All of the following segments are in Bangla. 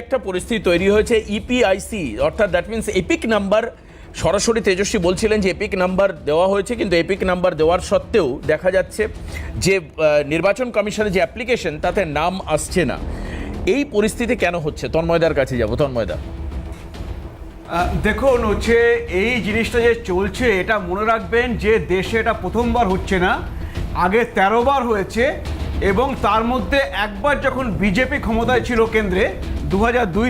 একটা পরিস্থিতি তৈরি হয়েছে? ইপিআইসি অর্থাৎ দ্যাট মিনস এপিক নাম্বার সরাসরি তেজস্বী বলছিলেন যে এপিক নাম্বার দেওয়া হয়েছে, কিন্তু এপিক নাম্বার দেওয়ার সত্ত্বেও দেখা যাচ্ছে যে নির্বাচন কমিশনের যে অ্যাপ্লিকেশন তাতে নাম আসছে না। এই পরিস্থিতি কেন হচ্ছে? তন্ময়দার কাছে যাব। তন্ময়দা। দেখুন হচ্ছে, এই জিনিসটা যে চলছে, এটা মনে রাখবেন যে দেশে এটা প্রথমবার হচ্ছে না, আগে তেরো বার হয়েছে, এবং তার মধ্যে একবার যখন বিজেপি ক্ষমতায় ছিল কেন্দ্রে দু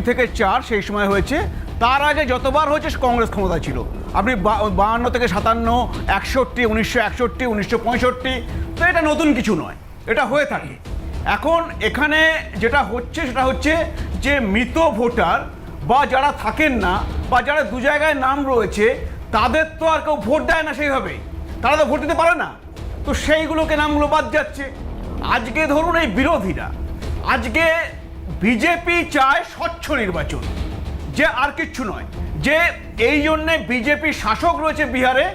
থেকে চার সেই সময় হয়েছে। তার আগে যতবার হয়েছে কংগ্রেস ক্ষমতায় ছিল। আপনি বাহান্ন থেকে সাতান্ন, একষট্টি, উনিশশো একষট্টি, উনিশশো পঁয়ষট্টি, তো এটা নতুন কিছু নয়। এটা হয়ে থাকে। এখন এখানে যেটা হচ্ছে, সেটা হচ্ছে যে মৃত ভোটার বা যারা থাকেন না বা যারা দু জায়গায় নাম রয়েছে, তাদের তো আর কেউ ভোট দেয় না সেইভাবে তারা তো ভোট দিতে পারে না। তো সেইগুলোকে নামগুলো বাদ যাচ্ছে। আজকে ধরুন এই বিরোধীরা, আজকে বিজেপি চায় স্বচ্ছ নির্বাচন। যে আর কিচ্ছু নয়। যে এই জন্যে বিজেপি শাসক রয়েছে বিহারে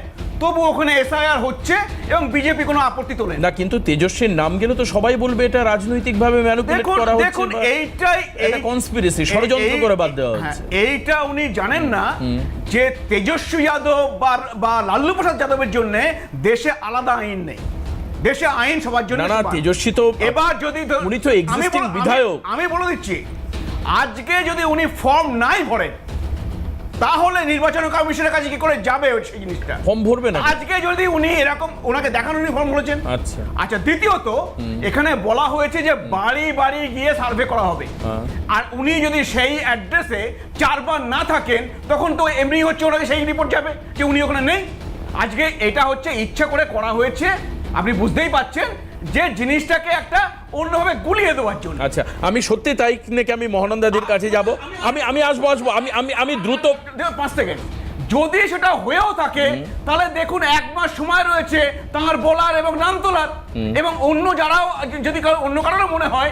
তবু ওখানে এসআইআর হচ্ছে এবং বিজেপি কোনো আপত্তি তোলে না। কিন্তু তেজস্বীর নাম গেলে তো সবাই বলবে এটা রাজনৈতিকভাবে ম্যানুপুলেট করা হচ্ছে দেখুন এইটাই একটা conspiracy, ষড়যন্ত্র করে বাদ দেওয়া হ্যাঁ, হচ্ছে। এইটা উনি জানেন না যে তেজস্বী যাদব বা বা লাল্লু প্রসাদ যাদবের জন্য দেশে আলাদা আইন নেই। দেশে আইন সবার জন্য না, না, তেজস্বী তো- এবার যদি উনি তো আমি- বিধায়ক। আমি বলে দিচ্ছি আজকে যদি উনি ফর্ম নাই ভরেন তাহলে নির্বাচন কমিশনের কাছে কি করে যাবে ওই সেই জিনিসটা? ফর্ম ভরবে না আজকে যদি উনি এরকম ওনাকে দেখানো উনি ফর্ম বলেছেন আচ্ছা। আচ্ছা দ্বিতীয়ত এখানে বলা হয়েছে যে বাড়ি বাড়ি গিয়ে সার্ভে করা হবে। হ্যাঁ। আর উনি যদি সেই অ্যাড্রেসে চারবার না থাকেন তখন তো এমনি হচ্ছে ওনাকে সেই রিপোর্ট যাবে যে উনি ওখানে নেই। আজকে এটা হচ্ছে ইচ্ছা করে করা হয়েছে আপনি বুঝতেই পাচ্ছেন যে জিনিসটাকে একটা অন্যভাবে গুলিয়ে দেওয়ার জন্য। আচ্ছা আমি সত্যি তাই নাকি আমি মহানন্দাদির কাছে যাব? আমি আমি আসব আসব আমি আমি আমি দ্রুত পাঁচ সেকেন্ড। যদি সেটা হয়েও থাকে তাহলে দেখুন এক মাস সময় রয়েছে তাঁর বলার এবং নাম তোলার। এবং অন্য যারাও যদি অন্য কারণে মনে হয়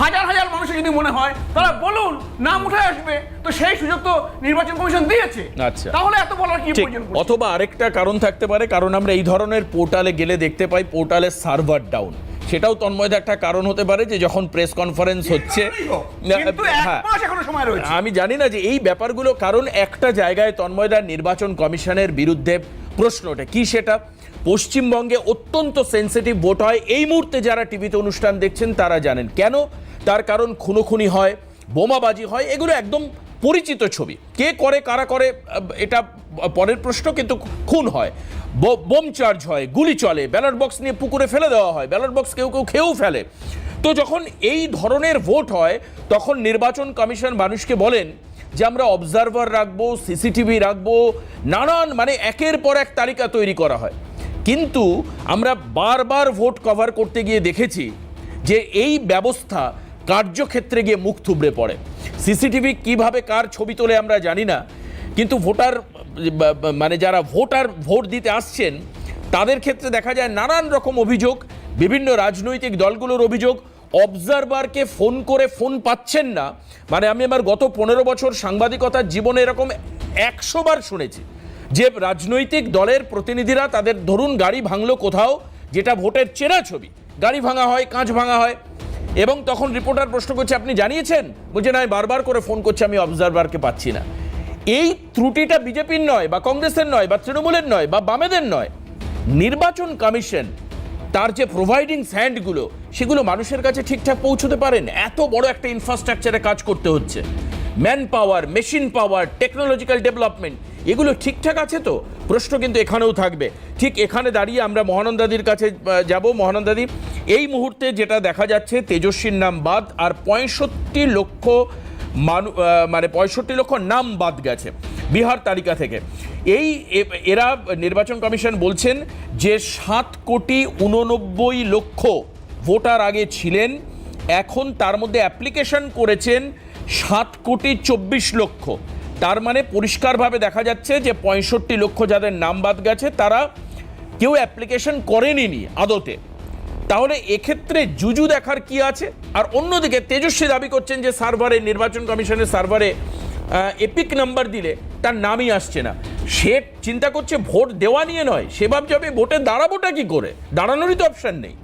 হাজার হাজার মানুষের যদি মনে হয় তারা বলুন নাম উঠে আসবে। তো সেই সুযোগ তো নির্বাচন কমিশন দিয়েছে। আচ্ছা। তাহলে এত বলার কি প্রয়োজন অথবা আরেকটা কারণ থাকতে পারে কারণ আমরা এই ধরনের পোর্টালে গেলে দেখতে পাই পোর্টালের সার্ভার ডাউন। সেটাও তন্ময়দা একটা কারণ হতে পারে যে যখন প্রেস কনফারেন্স হচ্ছে হ্যাঁ। আমি জানি না যে এই ব্যাপারগুলো কারণ একটা জায়গায় তন্ময়দার নির্বাচন কমিশনের বিরুদ্ধে প্রশ্ন ওঠে কি সেটা? পশ্চিমবঙ্গে অত্যন্ত সেন্সিটিভ ভোট হয়। এই মুহূর্তে যারা টিভিতে অনুষ্ঠান দেখছেন, তারা জানেন কেন? তার কারণ খুনোখুনি হয়, বোমাবাজি হয়, এগুলো একদম পরিচিত ছবি। কে করে, কারা করে এটা পরের প্রশ্ন, কিন্তু খুন হয় বোম চার্জ হয়, গুলি চলে ব্যালট বক্স নিয়ে পুকুরে ফেলে দেওয়া হয় ব্যালট বক্স কেউ কেউ খেয়েও ফেলে। তো যখন এই ধরনের ভোট হয়, তখন নির্বাচন কমিশন মানুষকে বলেন যে, আমরা অবজারভার রাখব সিসিটিভি রাখব। নানান মানে একের পর এক তালিকা তৈরি করা হয়। কিন্তু আমরা বারবার ভোট কভার করতে গিয়ে দেখেছি যে এই ব্যবস্থা কার্যক্ষেত্রে গিয়ে মুখ থুবড়ে পড়ে। সিসিটিভি কীভাবে কার ছবি তোলে আমরা জানি না, কিন্তু ভোটার মানে যারা ভোটার ভোট দিতে আসছেন, তাদের ক্ষেত্রে দেখা যায় নানান রকম অভিযোগ, বিভিন্ন রাজনৈতিক দলগুলোর অভিযোগ, অবজারভারকে ফোন করে ফোন পাচ্ছেন না। মানে আমি আমার গত পনেরো বছর সাংবাদিকতার জীবনে এরকম একশোবার শুনেছি। যে রাজনৈতিক দলের প্রতিনিধিরা তাদের ধরুন গাড়ি ভাঙলো কোথাও, যেটা ভোটের চেনা ছবি। গাড়ি ভাঙা হয়, কাঁচ ভাঙা হয়। এবং তখন রিপোর্টার প্রশ্ন করছে, আপনি জানিয়েছেন? বলছে, না বারবার করে ফোন করছি, আমি অবজারভারকে পাচ্ছি না। এই ত্রুটিটা বিজেপির নয়, বা কংগ্রেসের নয়, বা তৃণমূলের নয়, বা বামেদের নয়। নির্বাচন কমিশন, তার যে প্রোভাইডিং স্যান্ডগুলো, সেগুলো মানুষের কাছে ঠিকঠাক পৌঁছতে পারেন। এত বড় একটা ইনফ্রাস্ট্রাকচারে কাজ করতে হচ্ছে। Manpower machine power technological development এগুলো ঠিকঠাক আছে তো? প্রশ্ন কিন্তু এখানেও থাকবে। ঠিক এখানে দাঁড়িয়ে আমরা মহানন্দাদির কাছে যাব। মহানন্দাদি এই মুহূর্তে যেটা দেখা যাচ্ছে, তেজস্বীর নাম বাদ আর পঁয়ষট্টি লক্ষ মানু মানে পঁয়ষট্টি লক্ষ নাম বাদ গেছে বিহার তালিকা থেকে। এই এরা নির্বাচন কমিশন বলছেন যে সাত কোটি উননব্বই লক্ষ ভোটার আগে ছিলেন, এখন তার মধ্যে অ্যাপ্লিকেশন করেছেন সাত কোটি চব্বিশ লক্ষ। তার মানে পরিষ্কারভাবে দেখা যাচ্ছে যে পঁয়ষট্টি লক্ষ যাদের নাম বাদ গেছে, তারা কেউ অ্যাপ্লিকেশন করেনি আদতে। তাহলে এক্ষেত্রে জুজু দেখার কি আছে? আর অন্যদিকে তেজস্বী দাবি করছেন যে সার্ভারে, নির্বাচন কমিশনের সার্ভারে এপিক নাম্বার দিলে তার নামই আসছে না। সে চিন্তা করছে ভোট দেওয়া নিয়ে নয়, সে ভাবছে আমি ভোটে দাঁড়াবোটা কি করে? দাঁড়ানোরই তো অপশান নেই।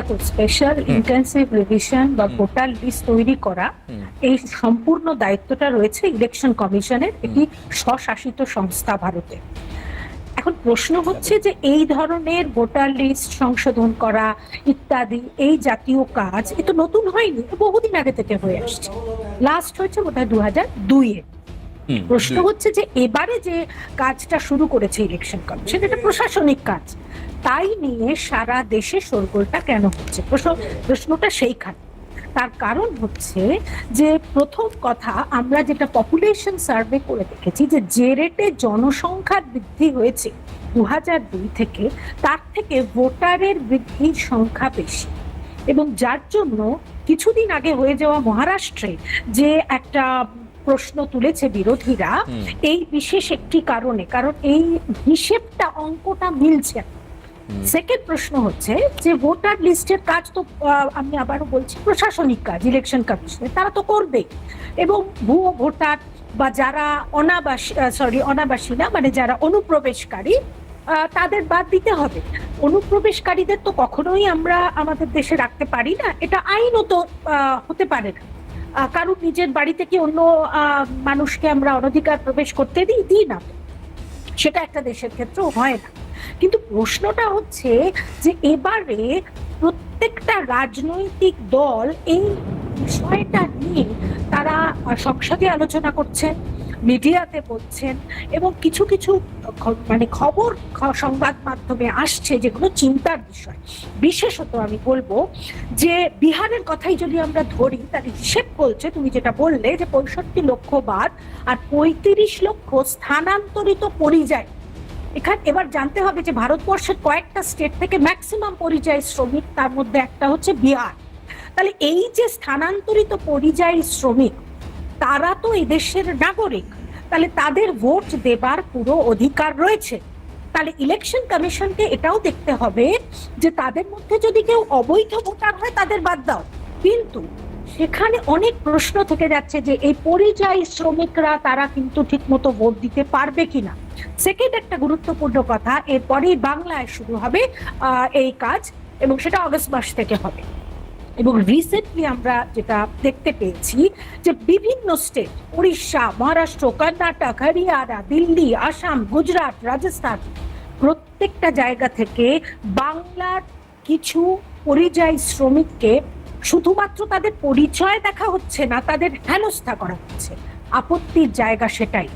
একটা স্পেশাল ইন্টেন্সিভ রিভিশন বা ভোটার লিস্ট তৈরি করা এই সম্পূর্ণ দায়িত্বটা রয়েছে ইলেকশন কমিশনের এটি স্বশাসিত সংস্থা ভারতে। এখন প্রশ্ন হচ্ছে যে এই ধরনের ভোটার লিস্ট সংশোধন করা ইত্যাদি এই জাতীয় কাজ এ তো নতুন হয়নি বহুদিন আগে থেকে হয়ে আসছে। লাস্ট হয়েছে বোধহয় দু হাজার দুইয়ে প্রশ্ন হচ্ছে যে এবারে যে কাজটা শুরু করেছে ইলেকশন কমিশন এটা প্রশাসনিক কাজ। তাই নিয়ে সারা দেশে শোরগোলটা কেন হচ্ছে? প্রশ্ন- প্রশ্নটা সেইখানে। তার কারণ হচ্ছে যে প্রথম কথা আমরা যেটা পপুলেশন সার্ভে করে দেখেছি যে যে রেটে জনসংখ্যার বৃদ্ধি হয়েছে দু দুই থেকে তার থেকে ভোটারের বৃদ্ধির সংখ্যা বেশি। এবং যার জন্য কিছুদিন আগে হয়ে যাওয়া মহারাষ্ট্রে যে একটা প্রশ্ন তুলেছে বিরোধীরা এই বিশেষ একটি কারণে কারণ এই হিসেবটা অঙ্কটা মিলছে না। সেকেন্ড প্রশ্ন হচ্ছে যে ভোটার লিস্টের কাজ তো আমি আবারও বলছি প্রশাসনিক কাজ ইলেকশন কমিশনের তারা তো করবে। এবং ভুয়ো ভোটার বা যারা অনাবাসী সরি অনাবাসী না মানে যারা অনুপ্রবেশকারী তাদের বাদ দিতে হবে। অনুপ্রবেশকারীদের তো কখনোই আমরা আমাদের দেশে রাখতে পারি না, এটা আইনত হতে পারে না। কারণ নিজের বাড়ি থেকে অন্য মানুষকে আমরা অনধিকার প্রবেশ করতে দিই? দিই না। সেটা একটা দেশের ক্ষেত্রেও হয় না। কিন্তু প্রশ্নটা হচ্ছে যে এবারে প্রত্যেকটা রাজনৈতিক দল এই বিষয়টা নিয়ে তারা সংসদে আলোচনা করছেন, মিডিয়াতে বলছেন এবং কিছু কিছু মানে খবর সংবাদ মাধ্যমে আসছে যেগুলো চিন্তার বিষয়। বিশেষত আমি বলব যে বিহারের কথাই যদি আমরা ধরি, তাহলে হিসেব বলছে, তুমি যেটা বললে যে পঁয়ষট্টি লক্ষ বাদ আর পঁয়ত্রিশ লক্ষ স্থানান্তরিত পরিযায়ী এখানে এবার জানতে হবে যে ভারতবর্ষের কয়েকটা স্টেট থেকে ম্যাক্সিমাম পরিযায়ী শ্রমিক তার মধ্যে একটা হচ্ছে বিহার। তাহলে এই যে স্থানান্তরিত পরিযায়ী শ্রমিক, তারা তো এই দেশের নাগরিক, তাহলে তাদের ভোট দেবার পুরো অধিকার রয়েছে। তাহলে ইলেকশন কমিশনকে এটাও দেখতে হবে যে তাদের মধ্যে যদি কেউ অবৈধ ভোটার হয় তাদের বাদ দাও। কিন্তু সেখানে অনেক প্রশ্ন থেকে যাচ্ছে যে এই পরিযায়ী শ্রমিকরা তারা কিন্তু ঠিকমতো ভোট দিতে পারবে কিনা। সেকেন্ড একটা গুরুত্বপূর্ণ কথা, এরপরেই বাংলায় শুরু হবে এই কাজ এবং সেটা অগস্ট মাস থেকে হবে। এবং রিসেন্টলি আমরা যেটা দেখতে পেয়েছি যে বিভিন্ন স্টেট উড়িষ্যা, মহারাষ্ট্র, কর্ণাটক, হরিয়ানা, দিল্লি, আসাম, গুজরাট, রাজস্থান, প্রত্যেকটা জায়গা থেকে বাংলার কিছু পরিযায়ী শ্রমিককে শুধুমাত্র তাদের পরিচয় দেখা হচ্ছে না, তাদের হেনস্থা করা হচ্ছে। আপত্তির জায়গা সেটাই।